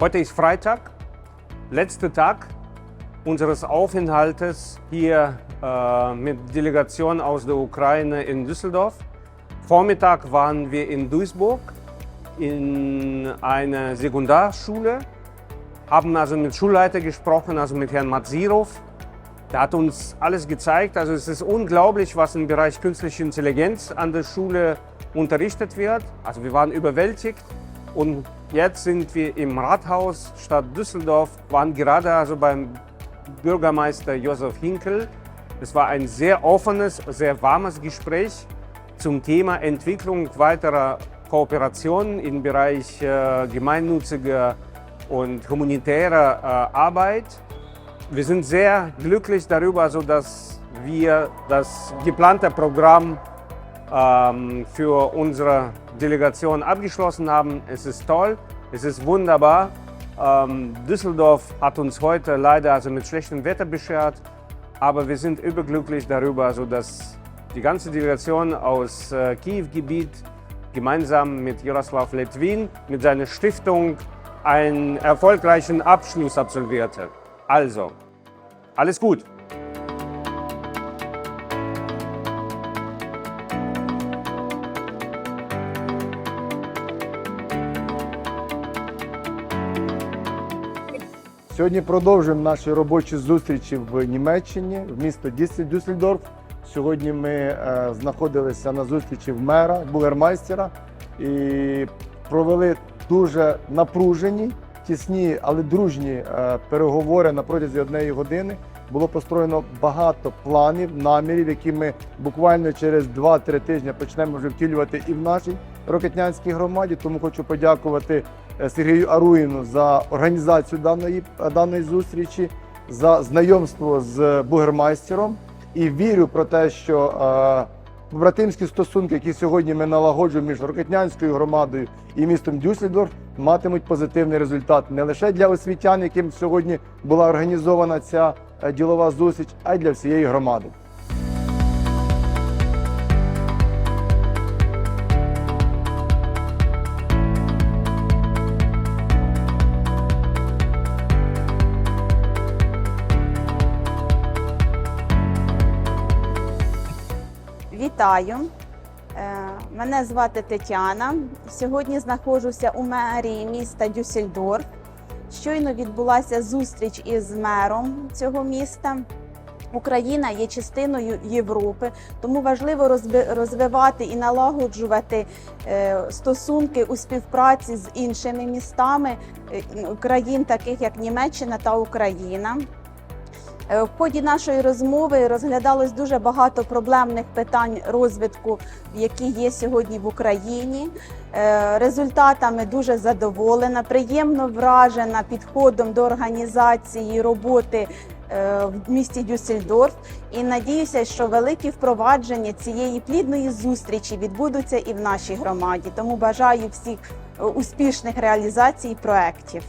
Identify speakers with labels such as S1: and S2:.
S1: Heute ist Freitag, letzter Tag unseres Aufenthaltes hier äh, mit Delegation aus der Ukraine in Düsseldorf. Vormittag waren wir in Duisburg in einer Sekundarschule, haben also mit Schulleiter gesprochen, also mit Herrn Matzirov. Der hat uns alles gezeigt. Also es ist unglaublich, was im Bereich künstliche Intelligenz an der Schule unterrichtet wird. Also wir waren überwältigt. Und jetzt sind wir im Rathaus Stadt Düsseldorf, waren gerade also beim Bürgermeister Josef Hinkel. Es war ein sehr offenes, sehr warmes Gespräch zum Thema Entwicklung weiterer Kooperationen im Bereich äh, gemeinnütziger und humanitärer äh, Arbeit. Wir sind sehr glücklich darüber, also dass wir das geplante Programm für unsere Delegation abgeschlossen haben. Es ist toll, es ist wunderbar. Ähm, Düsseldorf hat uns heute leider also mit schlechtem Wetter beschert, aber wir sind überglücklich darüber, also dass die ganze Delegation aus äh, Kiew-Gebiet gemeinsam mit Jaroslav Letwin mit seiner Stiftung einen erfolgreichen Abschluss absolvierte. Also, alles gut.
S2: Сьогодні продовжуємо наші робочі зустрічі в Німеччині, в місто Дюссельдорф. Сьогодні ми е, знаходилися на зустрічі в мера, бугермайстера і провели дуже напружені, тісні, але дружні е, переговори на протязі однієї години. Було построєно багато планів, намірів, які ми буквально через 2-3 тижні почнемо вже втілювати і в нашій Рокетнянській громаді. Тому хочу подякувати Сергію Аруїну за організацію даної, е, даної зустрічі, за знайомство з бугермайстером. І вірю про те, що е, братимські стосунки, які сьогодні ми налагоджуємо між Рокетнянською громадою і містом Дюссельдорф, матимуть позитивний результат не лише для освітян, яким сьогодні була організована ця е, ділова зустріч, а й для всієї громади.
S3: Вітаю! Е, Мене звати Тетяна. Сьогодні знаходжуся у мерії міста Дюссельдорф. Щойно відбулася зустріч із мером цього міста. Україна є частиною Європи, тому важливо розвивати і налагоджувати е, стосунки у співпраці з іншими містами е, країн, таких як Німеччина та Україна. Е, В ході нашої розмови розглядалось дуже багато проблемних питань розвитку, які є сьогодні в Україні. Е, Результатами дуже задоволена, приємно вражена підходом до організації роботи е, в місті Дюссельдорф. І надіюся, що великі впровадження цієї плідної зустрічі відбудуться і в нашій громаді. Тому бажаю всіх успішних реалізацій проєктів.